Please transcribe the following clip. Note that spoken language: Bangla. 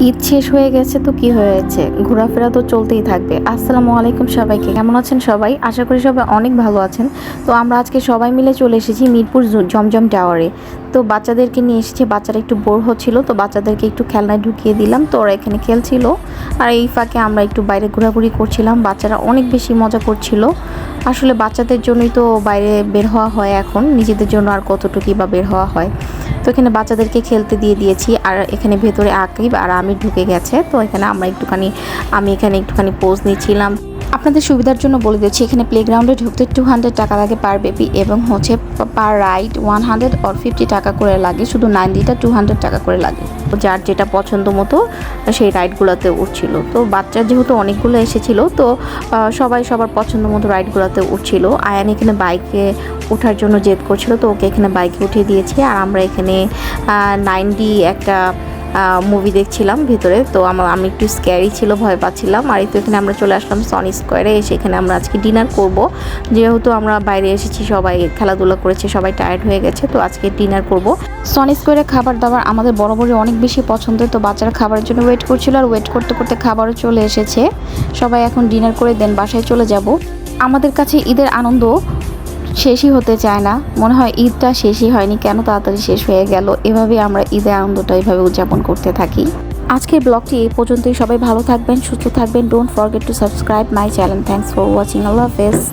ঈদ শেষ হয়ে গেছে তো কি হয়েছে? ঘোরাফেরা তো চলতেই থাকবে। আসসালামু আলাইকুম সবাইকে। কেমন আছেন সবাই? আশা করি সবাই অনেক ভালো আছেন। তো আমরা আজকে সবাই মিলে চলে এসেছি মিরপুর জমজম টাওয়ারে তো বাচ্চাদেরকে নিয়ে এসেছি, বাচ্চারা একটু বোর হচ্ছিল, তো বাচ্চাদেরকে একটু খেলনায় ঢুকিয়ে দিলাম। তো ওরা এখানে খেলছিল। আর এই ফাঁকে আমরা একটু বাইরে ঘোরাঘুরি করছিলাম। বাচ্চারা অনেক বেশি মজা করছিল। আসলে বাচ্চাদের জন্যই তো বাইরে বের হওয়া হয় এখন। নিজেদের জন্য আর কতটুকুই বা বের হওয়া হয়। তো এখানে বাচ্চাদেরকে খেলতে দিয়ে দিয়েছি, আর এখানে ভেতরে আকিব আর আমি ঢুকে গেছে। তো এখানে আমরা একটুখানি, আমি এখানে একটুখানি পোজ নিচ্ছিলাম। আপনাদের সুবিধার জন্য বলে দিচ্ছি, এখানে প্লেগ্রাউন্ডে ঢুকতে টু হান্ড্রেড টাকা লাগে পার বেবি এবং হচ্ছে per ride one hundred or fifty টাকা করে লাগে। শুধু নাইনটিটা টু হান্ড্রেড টাকা করে লাগে। যার যেটা পছন্দ মতো সেই রাইডগুলোতে উঠছিল। তো বাচ্চা যেহেতু অনেকগুলো এসেছিল, তো সবাই সবার পছন্দ মতো রাইডগুলোতে উঠছিল। আয়ান এখানে বাইকে ওঠার জন্য জেদ করছিল, তো ওকে এখানে বাইকে উঠিয়ে দিয়েছি। আর আমরা এখানে নাইন ডি একটা মুভি দেখছিলাম ভিতরে, তো আমার আমি একটু স্ক্যারি ছিল, ভয় পাচ্ছিলাম। আর তো এখানে আমরা চলে আসলাম সনি স্কোয়ারে এসে এখানে আমরা আজকে ডিনার করব। যেহেতু আমরা বাইরে এসেছি, সবাই খেলাধুলা করেছে, সবাই টায়ার্ড হয়ে গেছে, তো আজকে ডিনার করব। সনি স্কোয়ারে খাবার দাবার আমাদের বড় অনেক বেশি পছন্দের, তো বাচ্চারা খাবারের জন্য ওয়েট করছিল, আর ওয়েট করতে করতে খাবারও চলে এসেছে। সবাই এখন ডিনার করে দেন, বাসায় চলে যাব। আমাদের কাছে ঈদের আনন্দ শেষই হতে চায় না। মনে হয় ঈদটা শেষই হয়নি। কেন তাড়াতাড়ি শেষ হয়ে গেল? এভাবে আমরা ঈদের আনন্দটা এভাবে উদযাপন করতে থাকি। আজকের ব্লগটি এই পর্যন্তই। সবাই ভালো থাকবেন, সুস্থ থাকবেন। Don't forget to subscribe my channel thanks for watching আল্লাহ হাফেজ